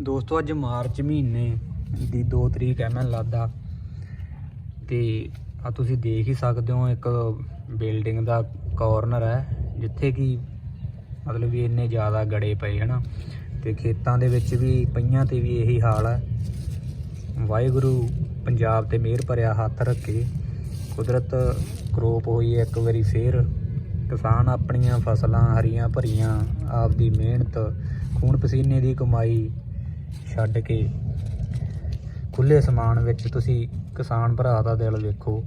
ਦੋਸਤੋ, ਅੱਜ ਮਾਰਚ ਮਹੀਨੇ ਦੀ 2 ਤਰੀਕ ਹੈ ਮੈਨੂੰ ਲੱਗਦਾ ਤੇ ਆ ਤੁਸੀਂ ਦੇਖ ਹੀ ਸਕਦੇ ਹੋ, ਇੱਕ ਬਿਲਡਿੰਗ ਦਾ ਕਾਰਨਰ ਹੈ, ਜਿੱਥੇ ਕਿ ਮਤਲਬ ਵੀ ਇੰਨੇ ਜ਼ਿਆਦਾ ਗੜੇ ਪਏ, ਹਨਾ। ਤੇ ਖੇਤਾਂ ਦੇ ਵਿੱਚ ਵੀ, ਪਈਆਂ ਤੇ ਵੀ ਇਹੀ ਹਾਲ ਹੈ। ਵਾਹਿਗੁਰੂ ਪੰਜਾਬ ਤੇ ਮਿਹਰ ਭਰਿਆ ਹੱਥ ਰੱਖੇ। ਕੁਦਰਤ ਕਰੋਪ ਹੋਈ ਇੱਕ ਵਾਰੀ ਫੇਰ। ਕਿਸਾਨ ਆਪਣੀਆਂ ਫਸਲਾਂ ਹਰੀਆਂ ਭਰੀਆਂ, ਆਪਦੀ ਮਿਹਨਤ, ਖੂਨ ਪਸੀਨੇ ਦੀ ਕਮਾਈ ਛੱਡ ਕੇ ਖੁੱਲੇ ਸਮਾਨ ਵਿੱਚ ਤੁਸੀਂ ਕਿਸਾਨ ਭਰਾ ਦਾ ਦਿਲ ਵੇਖੋ।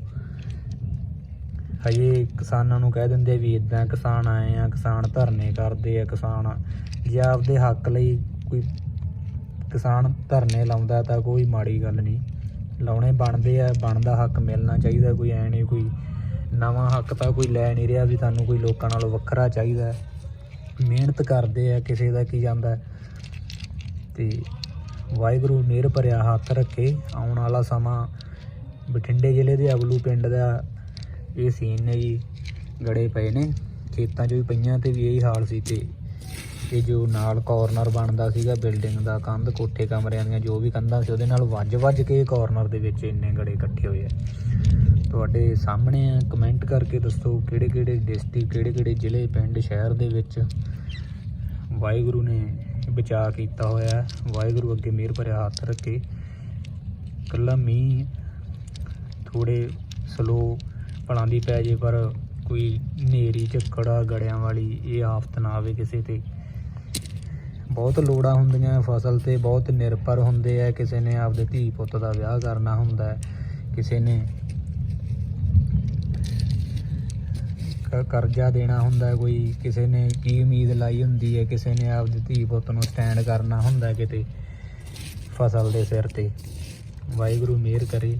ਹਜੇ ਕਿਸਾਨਾਂ ਨੂੰ ਕਹਿ ਦਿੰਦੇ ਵੀ ਇਦਾਂ ਕਿਸਾਨ ਆਏ ਆ, ਕਿਸਾਨ ਧਰਨੇ ਕਰਦੇ ਆ, ਕਿਸਾਨ ਜੇ ਆਪਦੇ ਹੱਕ ਲਈ ਕੋਈ ਕਿਸਾਨ ਧਰਨੇ ਲਾਉਂਦਾ ਤਾਂ ਕੋਈ ਮਾੜੀ ਗੱਲ ਨਹੀਂ। ਲਾਉਣੇ ਬਣਦੇ ਆ, ਬਣਦਾ ਹੱਕ ਮਿਲਣਾ ਚਾਹੀਦਾ, ਕੋਈ ਐ ਨਹੀਂ ਕੋਈ ਨਵਾਂ ਹੱਕ ਤਾਂ ਕੋਈ ਲੈ ਨਹੀਂ ਰਿਹਾ ਵੀ ਤੁਹਾਨੂੰ ਕੋਈ ਲੋਕਾਂ ਨਾਲੋਂ ਵੱਖਰਾ ਚਾਹੀਦਾ। ਮਿਹਨਤ ਕਰਦੇ ਆ, ਕਿਸੇ ਦਾ ਕੀ ਜਾਂਦਾ। ਹੈ। ਤੇ ਵਾਹਿਗੁਰੂ ਮਿਹਰ ਭਰਿਆ ਹੱਥ ਰੱਖੇ। ਆਉਣ ਵਾਲਾ ਸਮਾਂ ਬਠਿੰਡੇ ਜ਼ਿਲ੍ਹੇ ਦੇ ਅਬਲੂ ਪਿੰਡ ਦਾ ਇਹ ਸੀਨ ਨੇ ਜੀ। ਗੜੇ ਪਏ ਨੇ। ਖੇਤਾਂ 'ਚ ਵੀ ਪਈਆਂ ਤੇ ਵੀ ਇਹੀ ਹਾਲ ਸੀ ਤੇ ਇਹ ਜੋ ਨਾਲ ਕਾਰਨਰ ਬਣਦਾ ਸੀਗਾ ਬਿਲਡਿੰਗ ਦਾ ਕੰਧ, ਕੋਠੇ ਕਮਰਿਆਂ ਦੀਆਂ ਜੋ ਵੀ ਕੰਧਾਂ ਸੀ, ਉਹਦੇ ਨਾਲ ਵੱਜ-ਵੱਜ ਕੇ ਕਾਰਨਰ ਦੇ ਵਿੱਚ ਇੰਨੇ ਗੜੇ ਇਕੱਠੇ ਹੋਏ ਆ। ਤੁਹਾਡੇ ਸਾਹਮਣੇ ਆ ਕਮੈਂਟ ਕਰਕੇ ਦੱਸੋ ਕਿਹੜੇ-ਕਿਹੜੇ ਡਿਸਟ੍ਰਿਕਟ ਕਿਹੜੇ-ਕਿਹੜੇ ਜ਼ਿਲ੍ਹੇ, ਪਿੰਡ, ਸ਼ਹਿਰ ਦੇ ਵਿੱਚ ਵਾਹਿਗੁਰੂ ਨੇ ਬਚਾ ਕੀਤਾ ਹੋਇਆ ਵਾਹਿਗੁਰੂ ਅੱਗੇ ਮਿਹਰ ਭਰਿਆ ਹੱਥ ਰੱਖੇ। ਕੱਲਾ ਮੀਂਹ ਥੋੜੇ ਸਲੋ ਪਲਾਂ ਦੀ ਪੈ ਜੇ ਪਰ ਕੋਈ ਨੇਰੀ ਝੱਖੜਾ, ਗੜਿਆਂ ਵਾਲੀ ਇਹ ਆਫਤ ਨਾ ਆਵੇ ਕਿਸੇ ਤੇ। ਬਹੁਤ ਲੋੜਾਂ ਹੁੰਦੀਆਂ ਫਸਲ ਤੇ, ਬਹੁਤ ਨਿਰਭਰ ਹੁੰਦੇ ਆ। ਕਿਸੇ ਨੇ ਆਪਦੇ ਧੀ ਪੁੱਤ ਦਾ ਵਿਆਹ ਕਰਨਾ ਹੁੰਦਾ ਕਿਸੇ ਨੇ ਕ- ਕਰਜ਼ਾ ਦੇਣਾ ਹੁੰਦਾ ਕੋਈ ਕਿਸੇ ਨੇ ਕੀ ਉਮੀਦ ਲਾਈ ਹੁੰਦੀ ਹੈ, ਕਿਸੇ ਨੇ ਆਪਦੀ ਧੀ ਪੁੱਤ ਨੂੰ ਸਟੈਂਡ ਕਰਨਾ ਹੁੰਦਾ ਕਿਤੇ ਫਸਲ ਦੇ ਸਿਰ ਤੇ। ਵਾਹਿਗੁਰੂ ਮਿਹਰ ਕਰੇ।